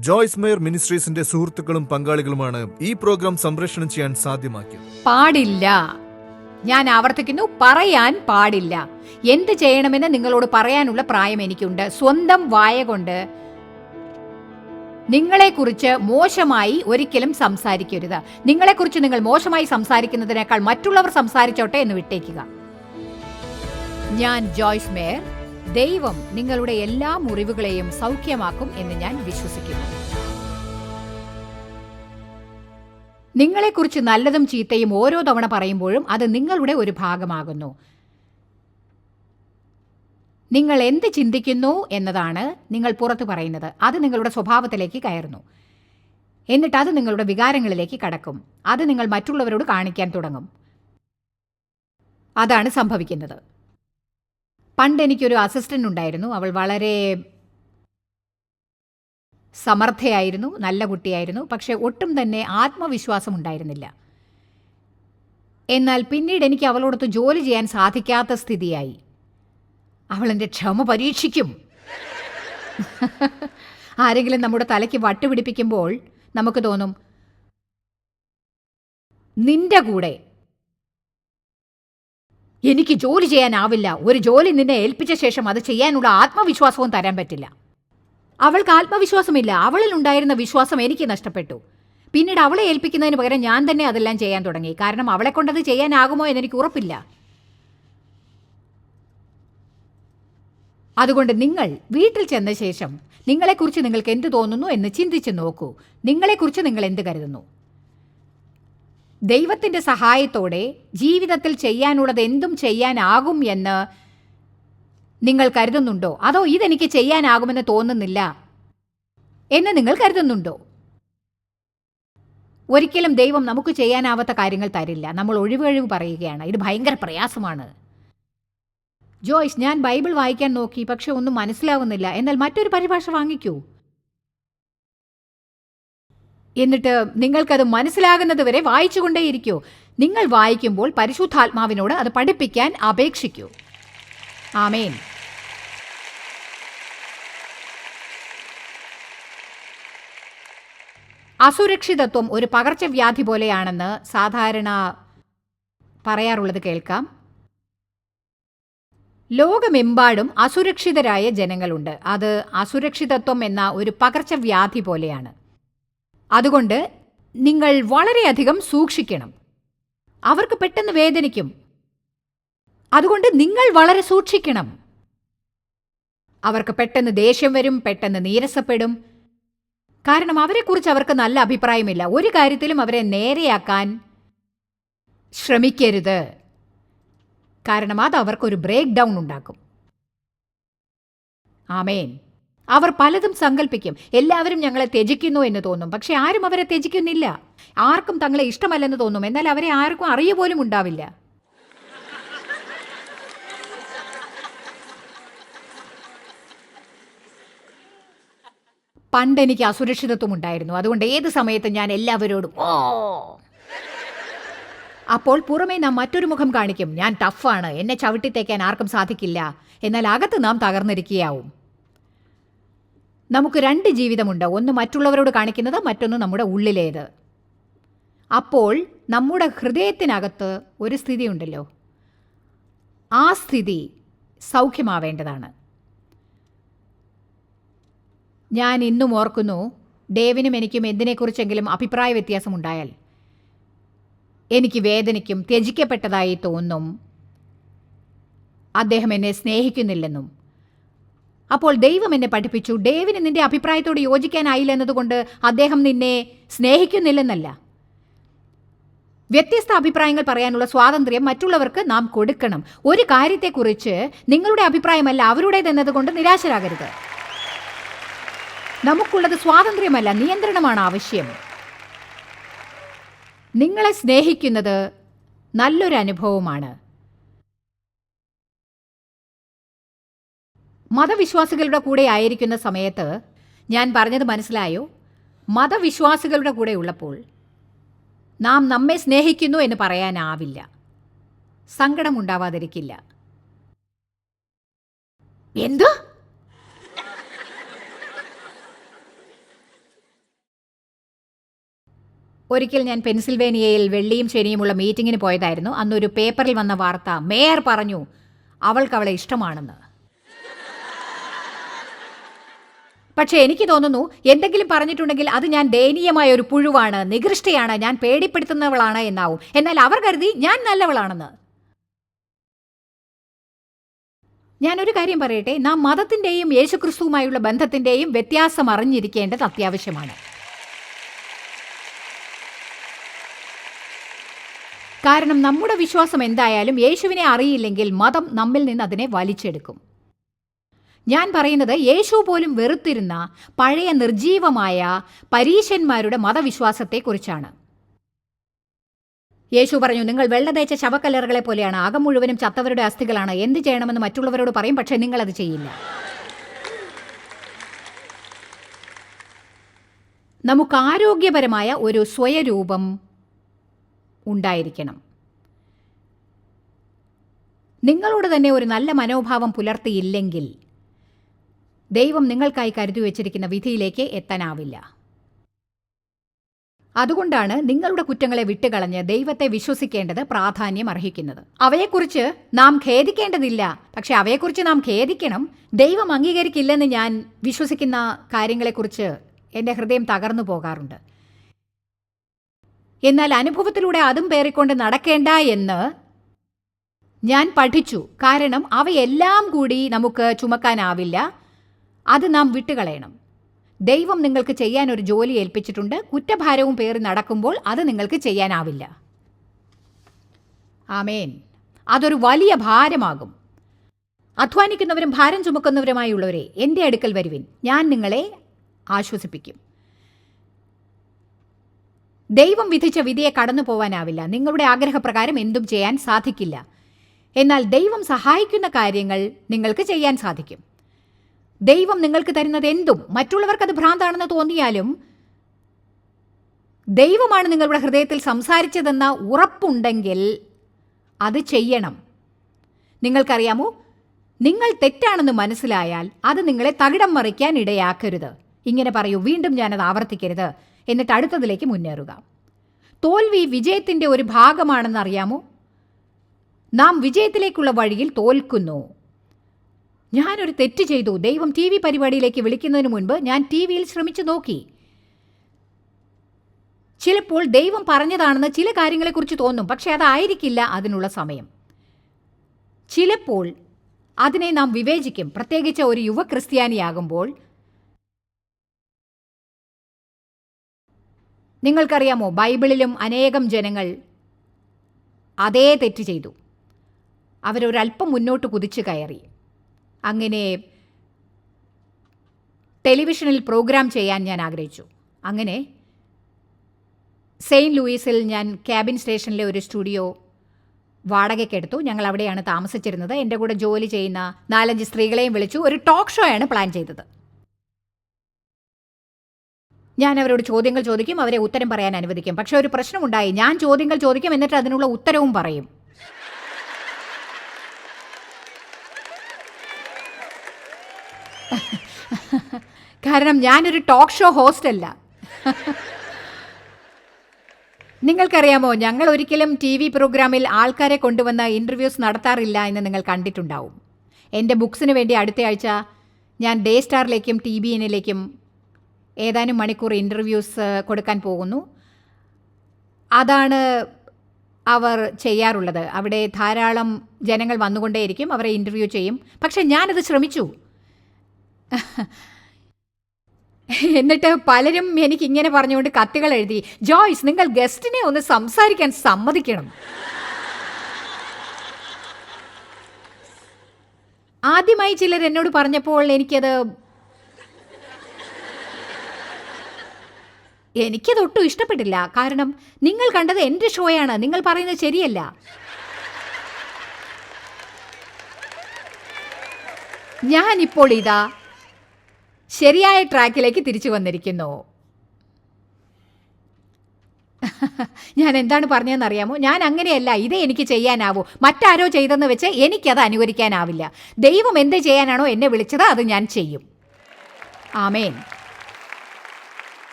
Joyce mayor മിനിസ്ട്രീസിന്റെ സുഹൃത്തുക്കളും പങ്കാളികളുമാണ് ഈ programme സംപ്രേഷണം ചെയ്യാൻ സാധ്യമാക്കിയത്. പാടില്ല. ഞാൻ ആവർത്തിക്കുന്നു പറയാൻ പാടില്ല. എന്ത് ചെയ്യണമെന്ന് നിങ്ങളോട് പറയാനുള്ള പ്രായം എനിക്കുണ്ട്. സ്വന്തം വായ കൊണ്ട് നിങ്ങളെക്കുറിച്ച് മോശമായി ഒരിക്കലും സംസാരിക്കരുത്. നിങ്ങളെക്കുറിച്ച് നിങ്ങൾ മോശമായി സംസാരിക്കുന്നതിനേക്കാൾ മറ്റുള്ളവർ സംസാരിച്ചോട്ടെ എന്ന് വിട്ടേക്കുക. ഞാൻ ജോയ്സ് മേയർ. ദൈവം നിങ്ങളുടെ എല്ലാ മുറിവുകളെയും സൗഖ്യമാക്കും എന്ന് ഞാൻ വിശ്വസിക്കുന്നു. നിങ്ങളെക്കുറിച്ച് നല്ലതും ചീത്തയും ഓരോ തവണ പറയുമ്പോഴും അത് നിങ്ങളുടെ ഒരു ഭാഗമാകുന്നു. നിങ്ങൾ എന്ത് ചിന്തിക്കുന്നു എന്നതാണ് നിങ്ങൾ പുറത്തു പറയുന്നത്. അത് നിങ്ങളുടെ സ്വഭാവത്തിലേക്ക് കയറുന്നു. എന്നിട്ട് അത് നിങ്ങളുടെ വികാരങ്ങളിലേക്ക് കടക്കും. അത് നിങ്ങൾ മറ്റുള്ളവരോട് കാണിക്കാൻ തുടങ്ങും. അതാണ് സംഭവിക്കുന്നത്. പണ്ട് എനിക്കൊരു അസിസ്റ്റന്റ് ഉണ്ടായിരുന്നു. അവൾ വളരെ സമർത്ഥയായിരുന്നു നല്ല കുട്ടിയായിരുന്നു. പക്ഷെ ഒട്ടും തന്നെ ആത്മവിശ്വാസം ഉണ്ടായിരുന്നില്ല. എന്നാൽ പിന്നീട് എനിക്ക് അവളോടൊത്ത് ജോലി ചെയ്യാൻ സാധിക്കാത്ത സ്ഥിതിയായി. അവൾ എന്റെ ക്ഷമ പരീക്ഷിക്കും. ആരെങ്കിലും നമ്മുടെ തലയ്ക്ക് വട്ടുപിടിപ്പിക്കുമ്പോൾ നമുക്ക് തോന്നും നിന്റെ കൂടെ എനിക്ക് ജോലി ചെയ്യാനാവില്ല. ഒരു ജോലി നിന്നെ ഏൽപ്പിച്ച ശേഷം അത് ചെയ്യാനുള്ള ആത്മവിശ്വാസവും തരാൻ പറ്റില്ല. അവൾക്ക് ആത്മവിശ്വാസമില്ല. അവളിൽ ഉണ്ടായിരുന്ന വിശ്വാസം എനിക്ക് നഷ്ടപ്പെട്ടു. പിന്നീട് അവളെ ഏൽപ്പിക്കുന്നതിന് പകരം ഞാൻ തന്നെ അതെല്ലാം ചെയ്യാൻ തുടങ്ങി. കാരണം അവളെ കൊണ്ടത് ചെയ്യാനാകുമോ എന്നെനിക്ക് ഉറപ്പില്ല. അതുകൊണ്ട് നിങ്ങൾ വീട്ടിൽ ചെന്ന ശേഷം നിങ്ങളെക്കുറിച്ച് നിങ്ങൾക്ക് എന്ത് തോന്നുന്നു എന്ന് ചിന്തിച്ച് നോക്കൂ. നിങ്ങളെക്കുറിച്ച് നിങ്ങൾ എന്ത് കരുതുന്നു? ദൈവത്തിന്റെ സഹായത്തോടെ ജീവിതത്തിൽ ചെയ്യാനുള്ളത് എന്തും ചെയ്യാനാകും എന്ന് നിങ്ങൾ കരുതുന്നുണ്ടോ? അതോ ഇതെനിക്ക് ചെയ്യാനാകുമെന്ന് തോന്നുന്നില്ല എന്ന് നിങ്ങൾ കരുതുന്നുണ്ടോ? ഒരിക്കലും ദൈവം നമുക്ക് ചെയ്യാനാവാത്ത കാര്യങ്ങൾ തരില്ല. നമ്മൾ ഒഴിവഴിവ് പറയുകയാണ്. ഇത് ഭയങ്കര പ്രയാസമാണ്. ജോയ്സ് ഞാൻ ബൈബിൾ വായിക്കാൻ നോക്കി പക്ഷെ ഒന്നും മനസ്സിലാവുന്നില്ല. എന്നാൽ മറ്റൊരു പരിഭാഷ വാങ്ങിക്കൂ. എന്നിട്ട് നിങ്ങൾക്കത് മനസ്സിലാകുന്നത് വരെ വായിച്ചുകൊണ്ടേയിരിക്കൂ. നിങ്ങൾ വായിക്കുമ്പോൾ പരിശുദ്ധാത്മാവിനോട് അത് പഠിപ്പിക്കാൻ അപേക്ഷിക്കൂ. ആമേൻ. അസുരക്ഷിതത്വം ഒരു പകർച്ചവ്യാധി പോലെയാണെന്ന് സാധാരണ പറയാറുള്ളത് കേൾക്കാം. ലോകമെമ്പാടും അസുരക്ഷിതരായ ജനങ്ങളുണ്ട്. അത് അസുരക്ഷിതത്വം എന്ന ഒരു പകർച്ചവ്യാധി പോലെയാണ്. അതുകൊണ്ട് നിങ്ങൾ വളരെയധികം സൂക്ഷിക്കണം. അവർക്ക് പെട്ടെന്ന് വേദനിക്കും. അതുകൊണ്ട് നിങ്ങൾ വളരെ സൂക്ഷിക്കണം. അവർക്ക് പെട്ടെന്ന് ദേഷ്യം വരും പെട്ടെന്ന് നീരസപ്പെടും. കാരണം അവരെക്കുറിച്ച് അവർക്ക് നല്ല അഭിപ്രായമില്ല. ഒരു കാര്യത്തിലും അവരെ നേരെയാക്കാൻ ശ്രമിക്കരുത്. കാരണം അത് അവർക്കൊരു ബ്രേക്ക് ഡൗൺ ഉണ്ടാക്കും. ആമേൻ. അവർ പലതും സങ്കല്പിക്കും എല്ലാവരും ഞങ്ങളെ ത്യജിക്കുന്നു എന്ന് തോന്നും. പക്ഷെ ആരും അവരെ ത്യജിക്കുന്നില്ല. ആർക്കും തങ്ങളെ ഇഷ്ടമല്ലെന്ന് തോന്നും. എന്നാൽ അവരെ ആർക്കും അറിയ പോലും ഉണ്ടാവില്ല. പണ്ട് എനിക്ക് അസുരക്ഷിതത്വം ഉണ്ടായിരുന്നു. അതുകൊണ്ട് ഏത് സമയത്തും ഞാൻ എല്ലാവരോടും ഓ! അപ്പോൾ പുറമേ നാം മറ്റൊരു മുഖം കാണിക്കും. ഞാൻ ടഫാണ്. എന്നെ ചവിട്ടിത്തേക്കാൻ ആർക്കും സാധിക്കില്ല. എന്നാൽ അകത്ത് നാം തകർന്നിരിക്കുകയാവും. നമുക്ക് രണ്ട് ജീവിതമുണ്ട്. ഒന്ന് മറ്റുള്ളവരോട് കാണിക്കുന്നത് മറ്റൊന്ന് നമ്മുടെ ഉള്ളിലേത്. അപ്പോൾ നമ്മുടെ ഹൃദയത്തിനകത്ത് ഒരു സ്ഥിതി ഉണ്ടല്ലോ. ആ സ്ഥിതി സൗഖ്യമാവേണ്ടതാണ്. ഞാൻ ഇന്നും ഓർക്കുന്നു ഡേവിനും എനിക്കും എന്തിനെക്കുറിച്ചെങ്കിലും അഭിപ്രായ വ്യത്യാസമുണ്ടായാൽ എനിക്ക് വേദനയ്ക്കും ത്യജിക്കപ്പെട്ടതായി തോന്നും. അദ്ദേഹം എന്നെ സ്നേഹിക്കുന്നില്ലെന്നും. അപ്പോൾ ദൈവം എന്നെ പഠിപ്പിച്ചു. ഡേവിന് നിന്റെ അഭിപ്രായത്തോട് യോജിക്കാനായില്ല എന്നതുകൊണ്ട് അദ്ദേഹം നിന്നെ സ്നേഹിക്കുന്നില്ലെന്നല്ല. വ്യത്യസ്ത അഭിപ്രായങ്ങൾ പറയാനുള്ള സ്വാതന്ത്ര്യം മറ്റുള്ളവർക്ക് നാം കൊടുക്കണം. ഒരു കാര്യത്തെക്കുറിച്ച് നിങ്ങളുടെ അഭിപ്രായമല്ല അവരുടേതെന്നതുകൊണ്ട് നിരാശരാകരുത്. നമുക്കുള്ളത് സ്വാതന്ത്ര്യമല്ല നിയന്ത്രണമാണ് ആവശ്യം. നിങ്ങളെ സ്നേഹിക്കുന്നത് നല്ലൊരു അനുഭവമാണ് മതവിശ്വാസികളുടെ കൂടെ ആയിരിക്കുന്ന സമയത്ത് ഞാൻ പറഞ്ഞത് മനസ്സിലായോ? മതവിശ്വാസികളുടെ കൂടെ ഉള്ളപ്പോൾ നാം നമ്മെ സ്നേഹിക്കുന്നു എന്ന് പറയാനാവില്ല. സങ്കടമുണ്ടാവാതിരിക്കില്ല എന്ത്? ഒരിക്കൽ ഞാൻ പെൻസിൽവേനിയയിൽ വെള്ളിയും ശനിയുമുള്ള മീറ്റിങ്ങിന് പോയതായിരുന്നു. അന്നൊരു പേപ്പറിൽ വന്ന വാർത്ത മേയർ പറഞ്ഞു അവൾക്ക് അവളെ ഇഷ്ടമാണെന്ന്. പക്ഷേ എനിക്ക് തോന്നുന്നു എന്തെങ്കിലും പറഞ്ഞിട്ടുണ്ടെങ്കിൽ അത് ഞാൻ ദയനീയമായ ഒരു പുഴുവാണ്. നികൃഷ്ടയാണ്. ഞാൻ പേടിപ്പെടുത്തുന്നവളാണ് എന്നാവും. എന്നാൽ അവർ കരുതി ഞാൻ നല്ലവളാണെന്ന്. ഞാനൊരു കാര്യം പറയട്ടെ. നാം മതത്തിന്റെയും യേശുക്രിസ്തുവുമായുള്ള ബന്ധത്തിന്റെയും വ്യത്യാസം അറിഞ്ഞിരിക്കേണ്ടത് അത്യാവശ്യമാണ്. കാരണം നമ്മുടെ വിശ്വാസം എന്തായാലും യേശുവിനെ അറിയില്ലെങ്കിൽ മതം നമ്മിൽ നിന്ന് അതിനെ വലിച്ചെടുക്കും. ഞാൻ പറയുന്നത് യേശു പോലും വെറുത്തിരുന്ന പഴയ നിർജീവമായ പരീശന്മാരുടെ മതവിശ്വാസത്തെക്കുറിച്ചാണ്. യേശു പറഞ്ഞു നിങ്ങൾ വെള്ളതേച്ച ശവക്കല്ലറുകളെ പോലെയാണ്. അകം മുഴുവനും ചത്തവരുടെ അസ്ഥികളാണ്. എന്ത് ചെയ്യണമെന്ന് മറ്റുള്ളവരോട് പറയും പക്ഷേ അത് ചെയ്യില്ല. നമുക്ക് ആരോഗ്യപരമായ ഒരു സ്വയരൂപം ഉണ്ടായിരിക്കണം. നിങ്ങളോട് തന്നെ ഒരു നല്ല മനോഭാവം പുലർത്തിയില്ലെങ്കിൽ ദൈവം നിങ്ങൾക്കായി കരുതി വച്ചിരിക്കുന്ന വിധിയിലേക്ക് എത്താനാവില്ല. അതുകൊണ്ടാണ് നിങ്ങളുടെ കുറ്റങ്ങളെ വിട്ടുകളഞ്ഞ് ദൈവത്തെ വിശ്വസിക്കേണ്ടത് പ്രാധാന്യം അർഹിക്കുന്നത്. അവയെക്കുറിച്ച് നാം ഖേദിക്കേണ്ടതില്ല. പക്ഷെ അവയെക്കുറിച്ച് നാം ഖേദിക്കണം. ദൈവം അംഗീകരിക്കില്ലെന്ന് ഞാൻ വിശ്വസിക്കുന്ന കാര്യങ്ങളെക്കുറിച്ച് എന്റെ ഹൃദയം തകർന്നു പോകാറുണ്ട്. എന്നാൽ അനുഭവത്തിലൂടെ അതും പേറിക്കൊണ്ട് നടക്കേണ്ട എന്ന് ഞാൻ പഠിച്ചു. കാരണം അവയെല്ലാം കൂടി നമുക്ക് ചുമക്കാനാവില്ല. അത് നാം വിട്ടുകളയണം. ദൈവം നിങ്ങൾക്ക് ചെയ്യാൻ ഒരു ജോലി ഏൽപ്പിച്ചിട്ടുണ്ട്. കുറ്റഭാരവും പേറി നടക്കുമ്പോൾ അത് നിങ്ങൾക്ക് ചെയ്യാനാവില്ല. ആമേൻ. അതൊരു വലിയ ഭാരമാകും. അധ്വാനിക്കുന്നവരും ഭാരം ചുമക്കുന്നവരുമായുള്ളവരെ എന്റെ അടുക്കൽ വരുവിൻ. ഞാൻ നിങ്ങളെ ആശ്വസിപ്പിക്കും. ദൈവം വിധിച്ച വിധിയെ കടന്നു പോവാനാവില്ല. നിങ്ങളുടെ ആഗ്രഹപ്രകാരം എന്തും ചെയ്യാൻ സാധിക്കില്ല. എന്നാൽ ദൈവം സഹായിക്കുന്ന കാര്യങ്ങൾ നിങ്ങൾക്ക് ചെയ്യാൻ സാധിക്കും. ദൈവം നിങ്ങൾക്ക് തരുന്നത് എന്തും? അത് ഭ്രാന്താണെന്ന് തോന്നിയാലും ദൈവമാണ് നിങ്ങളുടെ ഹൃദയത്തിൽ സംസാരിച്ചതെന്ന ഉറപ്പുണ്ടെങ്കിൽ അത് ചെയ്യണം. നിങ്ങൾക്കറിയാമോ? നിങ്ങൾ തെറ്റാണെന്ന് മനസ്സിലായാൽ അത് നിങ്ങളെ തകിടം മറിക്കാൻ ഇടയാക്കരുത്. ഇങ്ങനെ പറയൂ വീണ്ടും ഞാനത് ആവർത്തിക്കരുത്. എന്നിട്ട് അടുത്തതിലേക്ക് മുന്നേറുക. തോൽവി വിജയത്തിന്റെ ഒരു ഭാഗമാണെന്ന് അറിയാമോ? നാം വിജയത്തിലേക്കുള്ള വഴിയിൽ തോൽക്കുന്നു. ഞാനൊരു തെറ്റ് ചെയ്തു. ദൈവം ടി വി പരിപാടിയിലേക്ക് വിളിക്കുന്നതിന് മുൻപ് ഞാൻ ടി വിയിൽ ശ്രമിച്ചു നോക്കി. ചിലപ്പോൾ ദൈവം പറഞ്ഞതാണെന്ന് ചില കാര്യങ്ങളെക്കുറിച്ച് തോന്നും. പക്ഷേ അതായിരിക്കില്ല അതിനുള്ള സമയം. ചിലപ്പോൾ അതിനെ നാം വിവേചിക്കും. പ്രത്യേകിച്ച് ഒരു യുവ ക്രിസ്ത്യാനിയാകുമ്പോൾ. നിങ്ങൾക്കറിയാമോ? ബൈബിളിലും അനേകം ജനങ്ങൾ അതേ തെറ്റ് ചെയ്തു. അവരൊരല്പം മുന്നോട്ട് കുതിച്ചു കയറി. അങ്ങനെ ടെലിവിഷനിൽ പ്രോഗ്രാം ചെയ്യാൻ ഞാൻ ആഗ്രഹിച്ചു. അങ്ങനെ സെയിന്റ് ലൂയിസിൽ ഞാൻ ക്യാബിൻ സ്റ്റേഷനിലെ ഒരു സ്റ്റുഡിയോ വാടകയ്ക്കെടുത്തു ഞങ്ങൾ അവിടെയാണ് താമസിച്ചിരുന്നത്. എന്റെ കൂടെ ജോലി ചെയ്യുന്ന നാലഞ്ച് സ്ത്രീകളെയും വിളിച്ചു. ഒരു ടോക്ക് ഷോ ആണ് പ്ലാൻ ചെയ്തത്. ഞാൻ അവരോട് ചോദ്യങ്ങൾ ചോദിക്കും. അവരെ ഉത്തരം പറയാൻ അനുവദിക്കും. പക്ഷേ ഒരു പ്രശ്നമുണ്ടായി. ഞാൻ ചോദ്യങ്ങൾ ചോദിക്കും എന്നിട്ട് അതിനുള്ള ഉത്തരവും പറയും. കാരണം ഞാനൊരു ടോക്ക് ഷോ ഹോസ്റ്റ് അല്ല. നിങ്ങൾക്കറിയാമോ ഞങ്ങൾ ഒരിക്കലും ടി വി പ്രോഗ്രാമിൽ ആൾക്കാരെ കൊണ്ടുവന്ന ഇന്റർവ്യൂസ് നടത്താറില്ല എന്ന് നിങ്ങൾ കണ്ടിട്ടുണ്ടാവും. എന്റെ ബുക്സിന് വേണ്ടി അടുത്ത ആഴ്ച ഞാൻ ഡേ സ്റ്റാറിലേക്കും ടി ബി എന്നിലേക്കും ഏതാനും മണിക്കൂർ ഇന്റർവ്യൂസ് കൊടുക്കാൻ പോകുന്നു. അതാണ് അവർ ചെയ്യാറുള്ളത്. അവിടെ ധാരാളം ജനങ്ങൾ വന്നുകൊണ്ടേയിരിക്കും അവരെ ഇന്റർവ്യൂ ചെയ്യും. പക്ഷേ ഞാനത് ശ്രമിച്ചു. എന്നിട്ട് പലരും എനിക്ക് ഇങ്ങനെ പറഞ്ഞുകൊണ്ട് കത്തുകൾ എഴുതി ജോയ്സ് നിങ്ങൾ ഗസ്റ്റിനെ ഒന്ന് സംസാരിക്കാൻ സമ്മതിക്കണം. ആദ്യമായി ചിലർ എന്നോട് പറഞ്ഞപ്പോൾ എനിക്കത് എനിക്കത് ഒട്ടും ഇഷ്ടപ്പെട്ടില്ല. കാരണം നിങ്ങൾ കണ്ടത് എന്റെ ഷോയാണ് നിങ്ങൾ പറയുന്നത് ശരിയല്ല. ഞാനിപ്പോൾ ഇതാ ശരിയായ ട്രാക്കിലേക്ക് തിരിച്ചു വന്നിരിക്കുന്നു. ഞാൻ എന്താണ് പറഞ്ഞതെന്ന് അറിയാമോ ഞാൻ അങ്ങനെയല്ല ഇതേ എനിക്ക് ചെയ്യാനാവൂ. മറ്റാരോ ചെയ്തെന്ന് വെച്ച് എനിക്കത് അനുകരിക്കാനാവില്ല. ദൈവം എന്ത് ചെയ്യാനാണോ എന്നെ വിളിച്ചത് അത് ഞാൻ ചെയ്യും. ആമേൻ.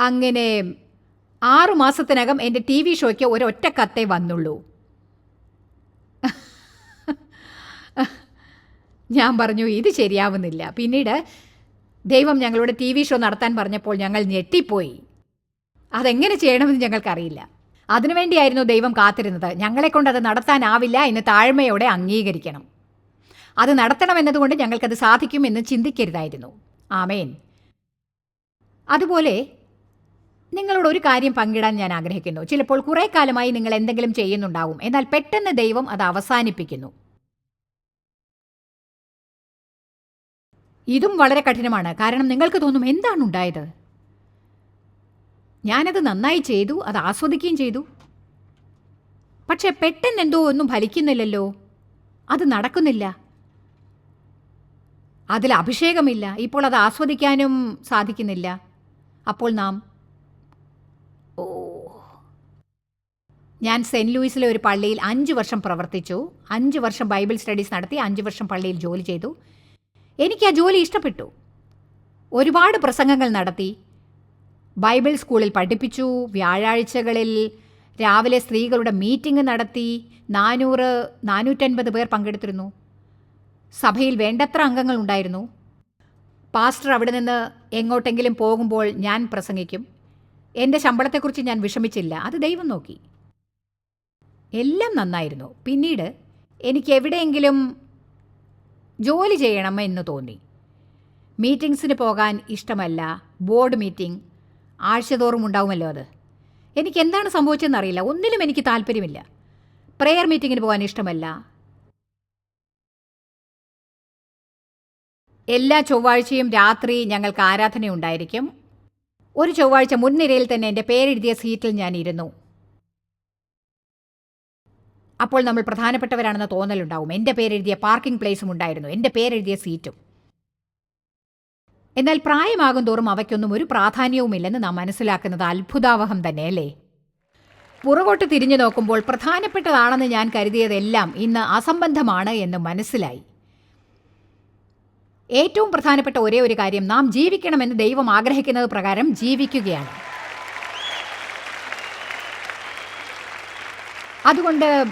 അങ്ങനെ ആറു മാസത്തിനകം എന്റെ ടി വി ഷോയ്ക്ക് ഒരൊറ്റ കത്തേ വന്നുള്ളൂ. ഞാൻ പറഞ്ഞു ഇത് ശരിയാവുന്നില്ല. പിന്നീട് ദൈവം ഞങ്ങളുടെ ടി വി ഷോ നടത്താൻ പറഞ്ഞപ്പോൾ ഞങ്ങൾ ഞെട്ടിപ്പോയി. അതെങ്ങനെ ചെയ്യണമെന്ന് ഞങ്ങൾക്കറിയില്ല. അതിനുവേണ്ടിയായിരുന്നു ദൈവം കാത്തിരുന്നത്. ഞങ്ങളെക്കൊണ്ട് അത് നടത്താനാവില്ല എന്ന് താഴ്മയോടെ അംഗീകരിക്കണം. അത് നടത്തണമെന്നതുകൊണ്ട് ഞങ്ങൾക്കത് സാധിക്കുമെന്ന് ചിന്തിക്കരുതായിരുന്നു. ആമേൻ. അതുപോലെ നിങ്ങളോട് ഒരു കാര്യം പങ്കിടാൻ ഞാൻ ആഗ്രഹിക്കുന്നു. ചിലപ്പോൾ കുറേ കാലമായി നിങ്ങൾ എന്തെങ്കിലും ചെയ്യുന്നുണ്ടാവും. എന്നാൽ പെട്ടെന്ന് ദൈവം അത് അവസാനിപ്പിക്കുന്നു. ഇതും വളരെ കഠിനമാണ്. കാരണം നിങ്ങൾക്ക് തോന്നും എന്താണ് ഉണ്ടായത്? ഞാനത് നന്നായി ചെയ്തു അത് ആസ്വദിക്കുകയും ചെയ്തു. പക്ഷെ പെട്ടെന്ന് എന്തോ ഒന്നും ഫലിക്കുന്നില്ലല്ലോ. അത് നടക്കുന്നില്ല. അതിൽ അഭിഷേകമില്ല. ഇപ്പോൾ അത് ആസ്വദിക്കാനും സാധിക്കുന്നില്ല. അപ്പോൾ നാം ഓ ഞാൻ സെന്റ് ലൂയിസിലെ ഒരു പള്ളിയിൽ അഞ്ച് വർഷം പ്രവർത്തിച്ചു. അഞ്ച് വർഷം ബൈബിൾ സ്റ്റഡീസ് നടത്തി അഞ്ച് വർഷം പള്ളിയിൽ ജോലി ചെയ്തു. എനിക്ക് ആ ജോലി ഇഷ്ടപ്പെട്ടു. ഒരുപാട് പ്രസംഗങ്ങൾ നടത്തി. ബൈബിൾ സ്കൂളിൽ പഠിപ്പിച്ചു. വ്യാഴാഴ്ചകളിൽ രാവിലെ സ്ത്രീകളുടെ മീറ്റിംഗ് നടത്തി. നാനൂറ് നാനൂറ്റൻപത് പേർ പങ്കെടുത്തിരുന്നു. സഭയിൽ വേണ്ടത്ര അംഗങ്ങൾ ഉണ്ടായിരുന്നു. പാസ്റ്റർ അവിടെ നിന്ന് എങ്ങോട്ടെങ്കിലും പോകുമ്പോൾ ഞാൻ പ്രസംഗിക്കും. എന്റെ ശമ്പളത്തെക്കുറിച്ച് ഞാൻ വിഷമിച്ചില്ല. അത് ദൈവം നോക്കി. എല്ലാം നന്നായിരുന്നു. പിന്നീട് എനിക്ക് എവിടെയെങ്കിലും ജോലി ചെയ്യണമെന്ന് തോന്നി. മീറ്റിംഗ്സിന് പോകാൻ ഇഷ്ടമല്ല. Board meeting. ആഴ്ചതോറും ഉണ്ടാവുമല്ലോ അത്. എനിക്ക് എന്താണ് സംഭവിച്ചതെന്ന് അറിയില്ല. ഒന്നിലും എനിക്ക് താല്പര്യമില്ല. പ്രെയർ മീറ്റിങ്ങിന് പോകാൻ ഇഷ്ടമല്ല. എല്ലാ ചൊവ്വാഴ്ചയും രാത്രി ഞങ്ങൾക്ക് ആരാധന ഉണ്ടായിരിക്കും ഒരു ചൊവ്വാഴ്ച മുൻനിരയിൽ തന്നെ എന്റെ പേരെഴുതിയ സീറ്റിൽ ഞാൻ ഇരുന്നു. അപ്പോൾ നമ്മൾ പ്രധാനപ്പെട്ടവരാണെന്ന് തോന്നലുണ്ടാവും. എന്റെ പേരെഴുതിയ പാർക്കിംഗ് പ്ലേസും ഉണ്ടായിരുന്നു. എന്റെ പേരെഴുതിയ സീറ്റും എന്നാൽ പ്രായമാകും തോറും അവയ്ക്കൊന്നും ഒരു പ്രാധാന്യവുമില്ലെന്ന് നാം മനസ്സിലാക്കുന്നത് അത്ഭുതാവഹം തന്നെയല്ലേ പുറകോട്ട് തിരിഞ്ഞു നോക്കുമ്പോൾ പ്രധാനപ്പെട്ടതാണെന്ന് ഞാൻ കരുതിയതെല്ലാം ഇന്ന് അസംബന്ധമാണ് എന്ന് മനസ്സിലായി. ഏറ്റവും പ്രധാനപ്പെട്ട ഒരേ ഒരു കാര്യം നാം ജീവിക്കണമെന്ന് ദൈവം ആഗ്രഹിക്കുന്നത് പ്രകാരം ജീവിക്കുകയാണ്. അതുകൊണ്ട്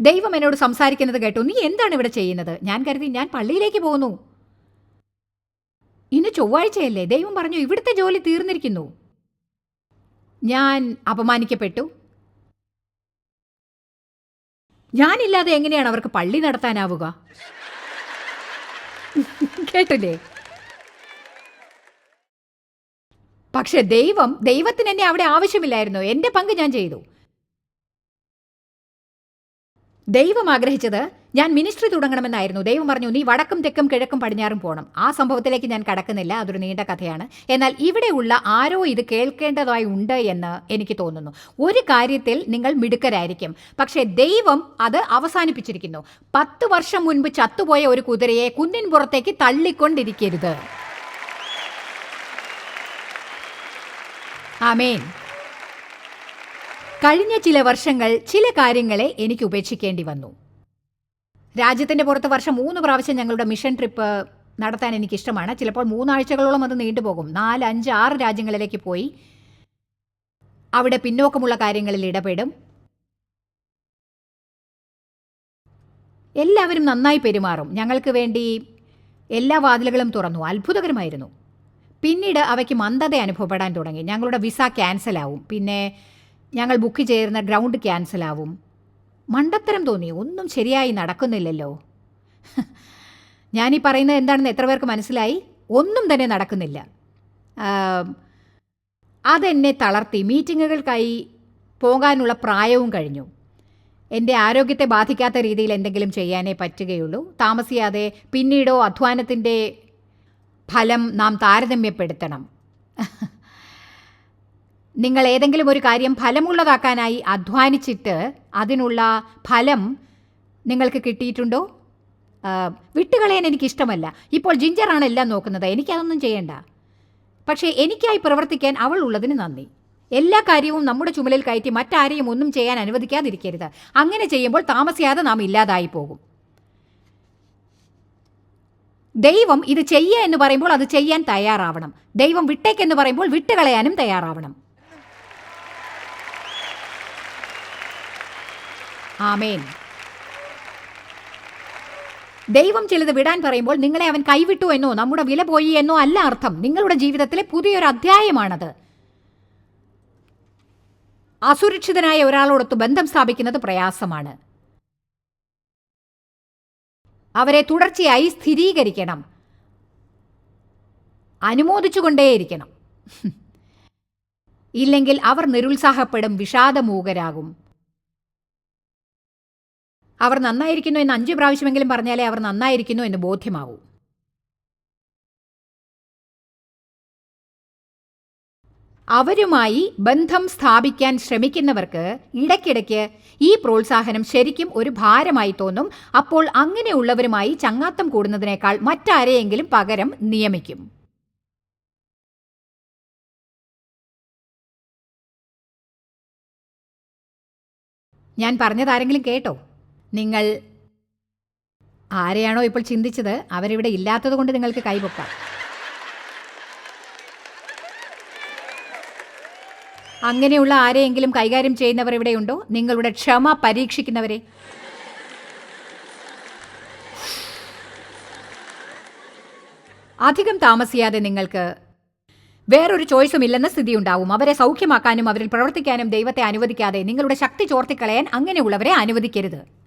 ദൈവം എന്നോട് സംസാരിക്കുന്നത് കേട്ടു. നീ എന്താണ് ഇവിടെ ചെയ്യുന്നത്? ഞാൻ കരുതി ഞാൻ പള്ളിയിലേക്ക് പോകുന്നു. ഇന്ന് ചൊവ്വാഴ്ചയല്ലേ? ദൈവം പറഞ്ഞു ഇവിടുത്തെ ജോലി തീർന്നിരിക്കുന്നു. ഞാൻ അപമാനിക്കപ്പെട്ടു. ഞാനില്ലാതെ എങ്ങനെയാണ് അവർക്ക് പള്ളി നടത്താനാവുക? കേട്ടില്ലേ? പക്ഷെ ദൈവം ദൈവത്തിന് എന്നെ അവിടെ ആവശ്യമില്ലായിരുന്നു. എന്റെ പങ്ക് ഞാൻ ചെയ്തു. ദൈവം ആഗ്രഹിച്ചത് ഞാൻ മിനിസ്ട്രി തുടങ്ങണമെന്നായിരുന്നു. ദൈവം പറഞ്ഞു നീ വടക്കും തെക്കും കിഴക്കും പടിഞ്ഞാറും പോകണം ആ സംഭവത്തിലേക്ക് ഞാൻ കടക്കുന്നില്ല. അതൊരു നീണ്ട കഥയാണ്. എന്നാൽ ഇവിടെയുള്ള ആരോ ഇത് കേൾക്കേണ്ടതായി ഉണ്ട് എന്ന് എനിക്ക് തോന്നുന്നു. ഒരു കാര്യത്തിൽ നിങ്ങൾ മിടുക്കരായിരിക്കും. പക്ഷേ ദൈവം അത് അവസാനിപ്പിച്ചിരിക്കുന്നു. പത്ത് വർഷം മുൻപ് ചത്തുപോയ ഒരു കുതിരയെ കുന്നിൻ പുറത്തേക്ക് തള്ളിക്കൊണ്ടിരിക്കരുത്. ആമേൻ. കഴിഞ്ഞ ചില വർഷങ്ങൾ ചില കാര്യങ്ങളെ എനിക്ക് ഉപേക്ഷിക്കേണ്ടി വന്നു. രാജ്യത്തിന്റെ പുറത്ത് വർഷം മൂന്ന് പ്രാവശ്യം ഞങ്ങളുടെ മിഷൻ ട്രിപ്പ് നടത്താൻ എനിക്കിഷ്ടമാണ്. ചിലപ്പോൾ മൂന്നാഴ്ചകളോളം അത് നീണ്ടുപോകും. നാല് അഞ്ച് ആറ് രാജ്യങ്ങളിലേക്ക് പോയി അവിടെ പിന്നോക്കമുള്ള കാര്യങ്ങളിൽ ഇടപെടും. എല്ലാവരും നന്നായി പെരുമാറും. ഞങ്ങൾക്ക് വേണ്ടി എല്ലാ വാതിലുകളും തുറന്നു. അത്ഭുതകരമായിരുന്നു. പിന്നീട് അവയ്ക്ക് മന്ദത അനുഭവപ്പെടാൻ തുടങ്ങി. ഞങ്ങളുടെ വിസ ക്യാൻസലാവും. പിന്നെ ഞങ്ങൾ ബുക്ക് ചെയ്യുന്ന ഗ്രൗണ്ട് ക്യാൻസലാവും മണ്ടത്തരം തോന്നി. ഒന്നും ശരിയായി നടക്കുന്നില്ലല്ലോ. ഞാനീ പറയുന്നത് എന്താണെന്ന് എത്ര പേർക്ക് മനസ്സിലായി? ഒന്നും തന്നെ നടക്കുന്നില്ല. അതെന്നെ തളർത്തി. മീറ്റിങ്ങുകൾക്കായി പോകാനുള്ള പ്രായവും കഴിഞ്ഞു. എന്റെ ആരോഗ്യത്തെ ബാധിക്കാത്ത രീതിയിൽ എന്തെങ്കിലും ചെയ്യാനേ പറ്റുകയുള്ളൂ. താമസിയാതെ പിന്നീടോ അധ്വാനത്തിന്റെ ഫലം നാം താരതമ്യപ്പെടുത്തണം. നിങ്ങൾ ഏതെങ്കിലും ഒരു കാര്യം ഫലമുള്ളതാക്കാനായി അധ്വാനിച്ചിട്ട് അതിനുള്ള ഫലം നിങ്ങൾക്ക് കിട്ടിയിട്ടുണ്ടോ? വിട്ടുകളയാൻ എനിക്കിഷ്ടമല്ല. ഇപ്പോൾ ജിഞ്ചറാണ് എല്ലാം നോക്കുന്നത്. എനിക്കതൊന്നും ചെയ്യണ്ട. പക്ഷേ എനിക്കായി പ്രവർത്തിക്കാൻ അവൾ ഉള്ളതിന് നന്ദി. എല്ലാ കാര്യവും നമ്മുടെ ചുമലിൽ കയറ്റി മറ്റാരെയും ഒന്നും ചെയ്യാൻ അനുവദിക്കാതിരിക്കരുത്. അങ്ങനെ ചെയ്യുമ്പോൾ താമസിയാതെ നാം ഇല്ലാതായി പോകും. ദൈവം ഇത് ചെയ്യുക എന്ന് പറയുമ്പോൾ അത് ചെയ്യാൻ തയ്യാറാവണം. ദൈവം വിട്ടേക്കെന്ന് പറയുമ്പോൾ വിട്ടുകളയാനും തയ്യാറാവണം. ആമേൻ. ദൈവം ചിലത് വിടാൻ പറയുമ്പോൾ നിങ്ങളെ അവൻ കൈവിട്ടു എന്നോ നമ്മുടെ വില പോയി എന്നോ അല്ല അർത്ഥം. നിങ്ങളുടെ ജീവിതത്തിലെ പുതിയൊരു അധ്യായമാണത്. അസുരക്ഷിതനായ ഒരാളോടൊത്ത് ബന്ധം സ്ഥാപിക്കുന്നത് പ്രയാസമാണ്. അവരെ തുടർച്ചയായി സ്ഥിരീകരിക്കണം. അനുമോദിച്ചുകൊണ്ടേയിരിക്കണം. ഇല്ലെങ്കിൽ അവർ നിരുത്സാഹപ്പെടും വിഷാദമൂകരാകും. അവർ നന്നായിരിക്കുന്നു എന്ന് അഞ്ചു പ്രാവശ്യമെങ്കിലും പറഞ്ഞാലേ അവർ നന്നായിരിക്കുന്നു എന്ന് ബോധ്യമാവൂ. അവരുമായി ബന്ധം സ്ഥാപിക്കാൻ ശ്രമിക്കുന്നവർക്ക് ഇടയ്ക്കിടയ്ക്ക് ഈ പ്രോത്സാഹനം ശരിക്കും ഒരു ഭാരമായി തോന്നും. അപ്പോൾ അങ്ങനെയുള്ളവരുമായി ചങ്ങാത്തം കൂടുന്നതിനേക്കാൾ മറ്റാരെയെങ്കിലും പകരം നിയമിക്കും. ഞാൻ പറഞ്ഞതാരെങ്കിലും കേട്ടോ? നിങ്ങൾ ആരെയാണോ ഇപ്പോൾ ചിന്തിച്ചത്? അവരിവിടെ ഇല്ലാത്തത് കൊണ്ട് നിങ്ങൾക്ക് കൈപൊക്കാം അങ്ങനെയുള്ള ആരെയെങ്കിലും കൈകാര്യം ചെയ്യുന്നവർ ഇവിടെയുണ്ടോ നിങ്ങളുടെ ക്ഷമ പരീക്ഷിക്കുന്നവരെ. അധികം താമസിയാതെ നിങ്ങൾക്ക് വേറൊരു ചോയ്സും ഇല്ലെന്ന സ്ഥിതി ഉണ്ടാവും അവരെ സൗഖ്യമാക്കാനും അവരിൽ പ്രവർത്തിക്കാനും ദൈവത്തെ അനുവദിക്കാതെ നിങ്ങളുടെ ശക്തി ചോർത്തിക്കളയാൻ അങ്ങനെയുള്ളവരെ അനുവദിക്കരുത്.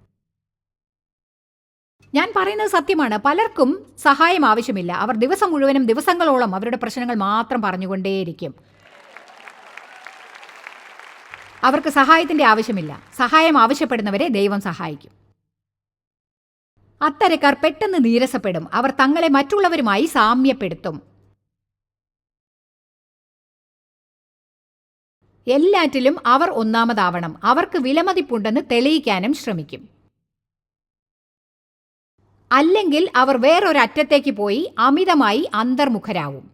ഞാൻ പറയുന്നത് സത്യമാണ്. പലർക്കും സഹായം ആവശ്യമില്ല. അവർ ദിവസം മുഴുവനും ദിവസങ്ങളോളം അവരുടെ പ്രശ്നങ്ങൾ മാത്രം പറഞ്ഞുകൊണ്ടേയിരിക്കും. അവർക്ക് സഹായത്തിന്റെ ആവശ്യമില്ല. സഹായം ആവശ്യപ്പെടുന്നവരെ ദൈവം സഹായിക്കും. അത്തരക്കാർ പെട്ടെന്ന് നീരസപ്പെടും. അവർ തങ്ങളെ മറ്റുള്ളവരുമായി സാമ്യപ്പെടുത്തും. എല്ലാറ്റിലും അവർ ഒന്നാമതാവണം. അവർക്ക് വിലമതിപ്പുണ്ടെന്ന് തെളിയിക്കാനും ശ്രമിക്കും. അല്ലെങ്കിൽ അവർ വേറൊരറ്റത്തേക്ക് പോയി അമിതമായി അന്തർമുഖരാവും.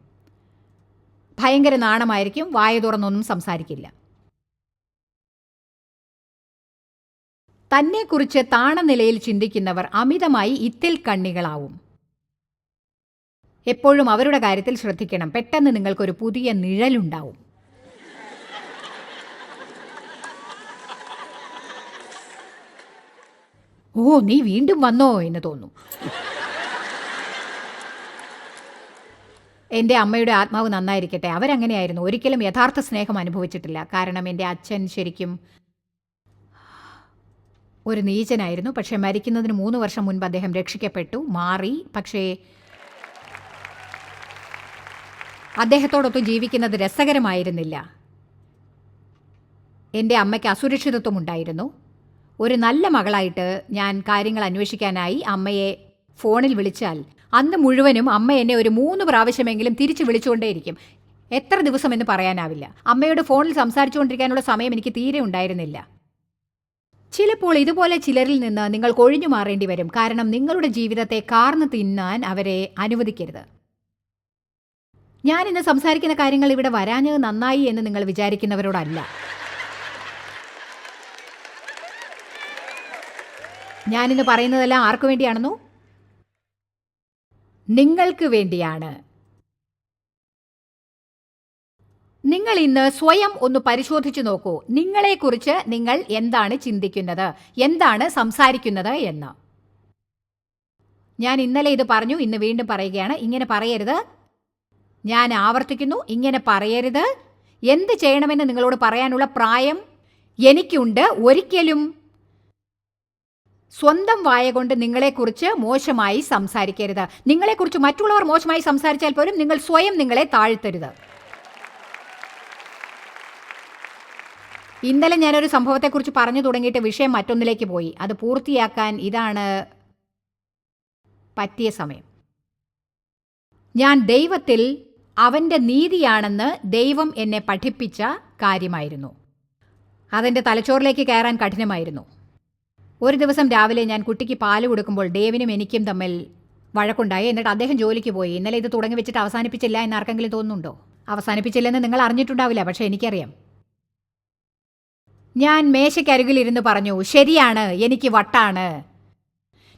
ഭയങ്കര നാണമായിരിക്കും വായ തുറന്നൊന്നും സംസാരിക്കില്ല. തന്നെക്കുറിച്ച് താണനിലയിൽ ചിന്തിക്കുന്നവർ അമിതമായി ഇത്തിൽ കണ്ണികളാവും. എപ്പോഴും അവരുടെ കാര്യത്തിൽ ശ്രദ്ധിക്കണം. പെട്ടെന്ന് നിങ്ങൾക്കൊരു പുതിയ നിഴലുണ്ടാവും. ഓ നീ വീണ്ടും വന്നോ എന്ന് തോന്നും എന്റെ അമ്മയുടെ ആത്മാവ് നന്നായിരിക്കട്ടെ. അവരങ്ങനെയായിരുന്നു. ഒരിക്കലും യഥാർത്ഥ സ്നേഹം അനുഭവിച്ചിട്ടില്ല. കാരണം എന്റെ അച്ഛൻ ശരിക്കും ഒരു നീചനായിരുന്നു. പക്ഷേ മരിക്കുന്നതിന് മൂന്ന് വർഷം മുൻപ് അദ്ദേഹം രക്ഷിക്കപ്പെട്ടു മാറി. പക്ഷേ അദ്ദേഹത്തോടൊത്ത് ജീവിക്കുന്നത് രസകരമായിരുന്നില്ല. എന്റെ അമ്മയ്ക്ക് അസുരക്ഷിതത്വം ഉണ്ടായിരുന്നു. ഒരു നല്ല മകളായിട്ട് ഞാൻ കാര്യങ്ങൾ അന്വേഷിക്കാനായി അമ്മയെ ഫോണിൽ വിളിച്ചാൽ അന്ന് മുഴുവനും അമ്മ എന്നെ ഒരു മൂന്ന് പ്രാവശ്യമെങ്കിലും തിരിച്ചു വിളിച്ചുകൊണ്ടേയിരിക്കും. എത്ര ദിവസം എന്ന് പറയാനാവില്ല. അമ്മയോട് ഫോണിൽ സംസാരിച്ചുകൊണ്ടിരിക്കാനുള്ള സമയം എനിക്ക് തീരെ ഉണ്ടായിരുന്നില്ല. ചിലപ്പോൾ ഇതുപോലെ ചിലരിൽ നിന്ന് നിങ്ങൾ കൊഴിഞ്ഞു മാറേണ്ടി വരും. കാരണം നിങ്ങളുടെ ജീവിതത്തെ കാർന്ന് തിന്നാൻ അവരെ അനുവദിക്കരുത്. ഞാൻ ഇന്ന് സംസാരിക്കുന്ന കാര്യങ്ങൾ ഇവിടെ വരാഞ്ഞത് നന്നായി എന്ന് നിങ്ങൾ വിചാരിക്കുന്നവരോടല്ല. ഞാനിന്ന് പറയുന്നതെല്ലാം ആർക്കു വേണ്ടിയാണെന്നോ? നിങ്ങൾക്ക് വേണ്ടിയാണ്. നിങ്ങൾ ഇന്ന് സ്വയം ഒന്ന് പരിശോധിച്ചു നോക്കൂ. നിങ്ങളെക്കുറിച്ച് നിങ്ങൾ എന്താണ് ചിന്തിക്കുന്നത്? എന്താണ് സംസാരിക്കുന്നത് എന്ന്. ഞാൻ ഇന്നലെ ഇത് പറഞ്ഞു ഇന്ന് വീണ്ടും പറയുകയാണ്. ഇങ്ങനെ പറയരുത്. ഞാൻ ആവർത്തിക്കുന്നു ഇങ്ങനെ പറയരുത്. എന്ത് ചെയ്യണമെന്ന് നിങ്ങളോട് പറയാനുള്ള പ്രായം എനിക്കുണ്ട്. ഒരിക്കലും സ്വന്തം വായ കൊണ്ട് നിങ്ങളെക്കുറിച്ച് മോശമായി സംസാരിക്കരുത്. നിങ്ങളെക്കുറിച്ച് മറ്റുള്ളവർ മോശമായി സംസാരിച്ചാൽ പോലും നിങ്ങൾ സ്വയം നിങ്ങളെ താഴ്ത്തരുത്. ഇന്നലെ ഞാനൊരു സംഭവത്തെക്കുറിച്ച് പറഞ്ഞു തുടങ്ങിയിട്ട് വിഷയം മറ്റൊന്നിലേക്ക് പോയി. അത് പൂർത്തിയാക്കാൻ ഇതാണ് പറ്റിയ സമയം. ഞാൻ ദൈവത്തിൽ അവന്റെ നീതിയാണെന്ന് ദൈവം എന്നെ പഠിപ്പിച്ച കാര്യമായിരുന്നു. അതെന്റെ തലച്ചോറിലേക്ക് കയറാൻ കഠിനമായിരുന്നു. ഒരു ദിവസം രാവിലെ ഞാൻ കുട്ടിക്ക് പാൽ കൊടുക്കുമ്പോൾ ഡേവിനും എനിക്കും തമ്മിൽ വഴക്കുണ്ടായി. എന്നിട്ട് അദ്ദേഹം ജോലിക്ക് പോയി. ഇന്നലെ ഇത് തുടങ്ങി വെച്ചിട്ട് അവസാനിപ്പിച്ചില്ല എന്ന് ആർക്കെങ്കിലും തോന്നുന്നുണ്ടോ? അവസാനിപ്പിച്ചില്ലെന്ന് നിങ്ങൾ അറിഞ്ഞിട്ടുണ്ടാവില്ല പക്ഷേ എനിക്കറിയാം. ഞാൻ മേശയ്ക്കരികിലിരുന്ന് പറഞ്ഞു ശരിയാണ് എനിക്ക് വട്ടാണ്.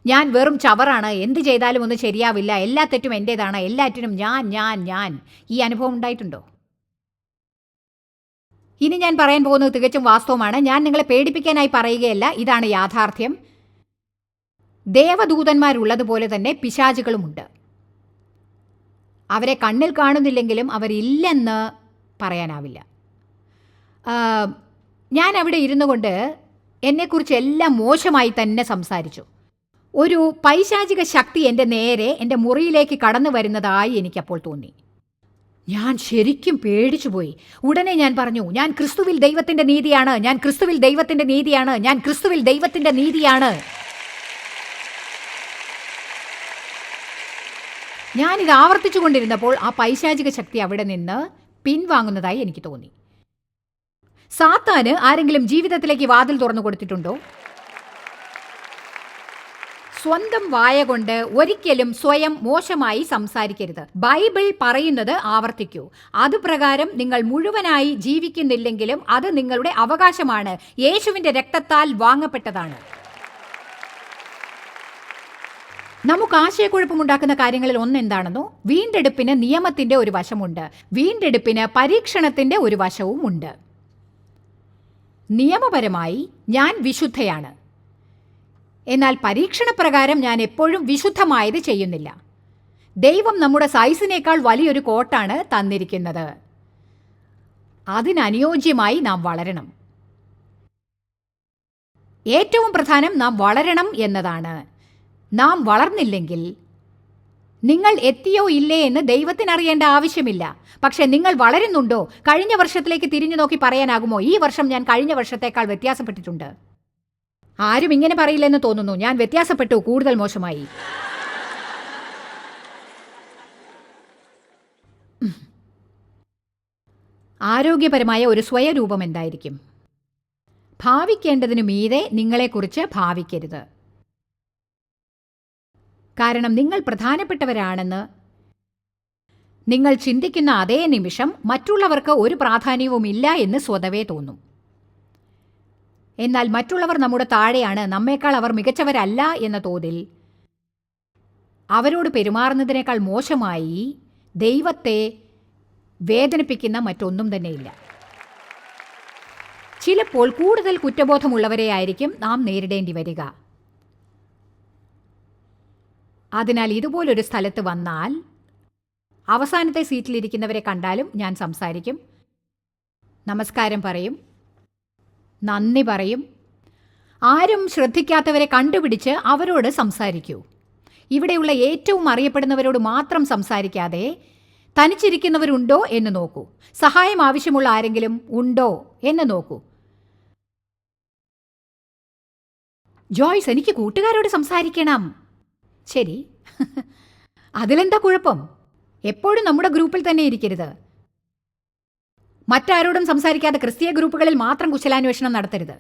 ഞാൻ വെറും ചവറാണ്. എന്ത് ചെയ്താലും ഒന്നും ശരിയാവില്ല. എല്ലാ തെറ്റും എന്റേതാണ് എല്ലാറ്റിനും ഞാൻ ഞാൻ ഞാൻ. ഈ അനുഭവം ഉണ്ടായിട്ടുണ്ടോ? ഇനി ഞാൻ പറയാൻ പോകുന്നത് തികച്ചും വാസ്തവമാണ്. ഞാൻ നിങ്ങളെ പേടിപ്പിക്കാനായി പറയുകയല്ല. ഇതാണ് യാഥാർത്ഥ്യം. ദേവദൂതന്മാരുള്ളതുപോലെ തന്നെ പിശാചുകളുമുണ്ട്. അവരെ കണ്ണിൽ കാണുന്നില്ലെങ്കിലും അവരില്ലെന്ന് പറയാനാവില്ല. ഞാൻ അവിടെ ഇരുന്നു കൊണ്ട് എന്നെക്കുറിച്ച് എല്ലാം മോശമായി തന്നെ സംസാരിച്ചു. ഒരു പൈശാചിക ശക്തി എന്റെ നേരെ എന്റെ മുറിയിലേക്ക് കടന്നു വരുന്നതായി എനിക്കപ്പോൾ തോന്നി. ഞാൻ ശരിക്കും പേടിച്ചു പോയി ഉടനെ ഞാൻ പറഞ്ഞു ഞാൻ ക്രിസ്തുവിൽ ദൈവത്തിന്റെ നീതിയാണ് ഞാൻ ക്രിസ്തുവിൽ ദൈവത്തിന്റെ നീതിയാണ് ഞാൻ ക്രിസ്തുവിൽ ദൈവത്തിന്റെ നീതിയാണ്. ഞാനിത് ആവർത്തിച്ചു കൊണ്ടിരുന്നപ്പോൾ ആ പൈശാചിക ശക്തി അവിടെ നിന്ന് പിൻവാങ്ങുന്നതായി എനിക്ക് തോന്നി. സാത്താന് ആരെങ്കിലും ജീവിതത്തിലേക്ക് വാതിൽ തുറന്നു കൊടുത്തിട്ടുണ്ടോ? സ്വന്തം വായ കൊണ്ട് ഒരിക്കലും സ്വയം മോശമായി സംസാരിക്കരുത്. ബൈബിൾ പറയുന്നത് ആവർത്തിക്കൂ. അതുപ്രകാരം നിങ്ങൾ മുഴുവനായി ജീവിക്കുന്നില്ലെങ്കിലും അത് നിങ്ങളുടെ അവകാശമാണ്. യേശുവിന്റെ രക്തത്താൽ വാങ്ങപ്പെട്ടതാണ്. നമുക്ക് ആശയക്കുഴപ്പമുണ്ടാക്കുന്ന കാര്യങ്ങളിൽ ഒന്ന് എന്താണെന്നോ വീണ്ടെടുപ്പിന് നിയമത്തിന്റെ ഒരു വശമുണ്ട്. വീണ്ടെടുപ്പിന് പരീക്ഷണത്തിന്റെ ഒരു വശവും ഉണ്ട് നിയമപരമായി ഞാൻ വിശുദ്ധയാണ്. എന്നാൽ പരീക്ഷണപ്രകാരം ഞാൻ എപ്പോഴും വിശുദ്ധമായത് ചെയ്യുന്നില്ല. ദൈവം നമ്മുടെ സൈസിനേക്കാൾ വലിയൊരു കോട്ടാണ് തന്നിരിക്കുന്നത്. അതിനനുയോജ്യമായി നാം വളരണം. ഏറ്റവും പ്രധാനം നാം വളരണം എന്നതാണ്. നാം വളർന്നില്ലെങ്കിൽ നിങ്ങൾ എത്തിയോ ഇല്ലേ എന്ന് ദൈവത്തിനറിയേണ്ട ആവശ്യമില്ല. പക്ഷേ നിങ്ങൾ വളരുന്നുണ്ടോ? കഴിഞ്ഞ വർഷത്തിലേക്ക് തിരിഞ്ഞു നോക്കി പറയാനാകുമോ? ഈ വർഷം ഞാൻ കഴിഞ്ഞ വർഷത്തേക്കാൾ വ്യത്യാസപ്പെട്ടിട്ടുണ്ട്. ആരും ഇങ്ങനെ പറയില്ലെന്ന് തോന്നുന്നു. ഞാൻ വ്യത്യാസപ്പെട്ടു. കൂടുതൽ മോശമായി. ആരോഗ്യപരമായ ഒരു സ്വയരൂപം എന്തായിരിക്കും? ഭാവിക്കേണ്ടതിനു മീതെ നിങ്ങളെക്കുറിച്ച് ഭാവിക്കരുത്. കാരണം നിങ്ങൾ പ്രധാനപ്പെട്ടവരാണെന്ന് നിങ്ങൾ ചിന്തിക്കുന്ന അതേ നിമിഷം മറ്റുള്ളവർക്ക് ഒരു പ്രാധാന്യവുമില്ല എന്ന് സ്വതവേ തോന്നും. എന്നാൽ മറ്റുള്ളവർ നമ്മുടെ താഴെയാണ് നമ്മേക്കാൾ അവർ മികച്ചവരല്ല എന്ന തോതിൽ. അവരോട് പെരുമാറുന്നതിനേക്കാൾ മോശമായി ദൈവത്തെ വേദനിപ്പിക്കുന്ന മറ്റൊന്നും തന്നെയില്ല. ചിലപ്പോൾ കൂടുതൽ കുറ്റബോധമുള്ളവരെ ആയിരിക്കും നാം നേരിടേണ്ടി വരിക. അതിനാൽ ഇതുപോലൊരു സ്ഥലത്ത് വന്നാൽ അവസാനത്തെ സീറ്റിലിരിക്കുന്നവരെ കണ്ടാലും ഞാൻ സംസാരിക്കും. നമസ്കാരം പറയും. നന്ദി പറയും. ആരും ശ്രദ്ധിക്കാത്തവരെ കണ്ടുപിടിച്ച് അവരോട് സംസാരിക്കൂ. ഇവിടെയുള്ള ഏറ്റവും അറിയപ്പെടുന്നവരോട് മാത്രം സംസാരിക്കാതെ തനിച്ചിരിക്കുന്നവരുണ്ടോ എന്ന് നോക്കൂ. സഹായം ആവശ്യമുള്ള ആരെങ്കിലും ഉണ്ടോ എന്ന് നോക്കൂ. ജോയ്സ് എനിക്ക് കൂട്ടുകാരോട് സംസാരിക്കണം. ശരി. അതിലെന്താ കുഴപ്പം? എപ്പോഴും നമ്മുടെ ഗ്രൂപ്പിൽ തന്നെ ഇരിക്കരുത്. മറ്റാരോടും സംസാരിക്കാതെ ക്രിസ്തീയ ഗ്രൂപ്പുകളിൽ മാത്രം കുശലാന്വേഷണം നടത്തരുത്.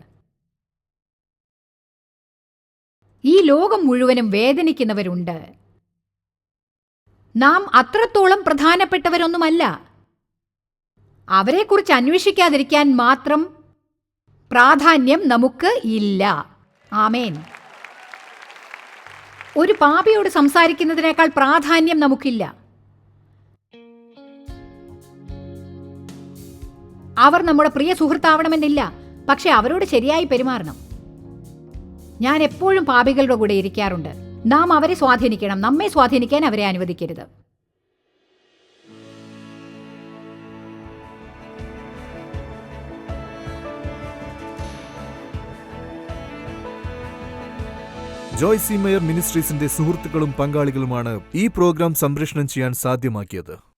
ഈ ലോകം മുഴുവനും വേദനിക്കുന്നവരുണ്ട്. നാം അത്രത്തോളം പ്രധാനപ്പെട്ടവരൊന്നുമല്ല. അവരെക്കുറിച്ച് അന്വേഷിക്കാതിരിക്കാൻ മാത്രം പ്രാധാന്യം നമുക്ക് ഇല്ല. ആമേൻ. ഒരു പാപിയോട് സംസാരിക്കുന്നതിനേക്കാൾ പ്രാധാന്യം നമുക്കില്ല. അവർ നമ്മുടെ പ്രിയ സുഹൃത്താവണമെന്നില്ല. പക്ഷെ അവരോട് ശരിയായി പെരുമാറണം. ഞാൻ എപ്പോഴും പാപികളുടെ കൂടെ ഇരിക്കാറുണ്ട്. നാം അവരെ സ്വാധീനിക്കണം. നമ്മെ സ്വാധീനിക്കാൻ അവരെ അനുവദിക്കരുത്. ജോയ് സി മേയർ മിനിസ്ട്രീസിന്റെ സുഹൃത്തുക്കളും പങ്കാളികളുമാണ് ഈ പ്രോഗ്രാം സംപ്രേഷണം ചെയ്യാൻ സാധ്യമാക്കിയത്.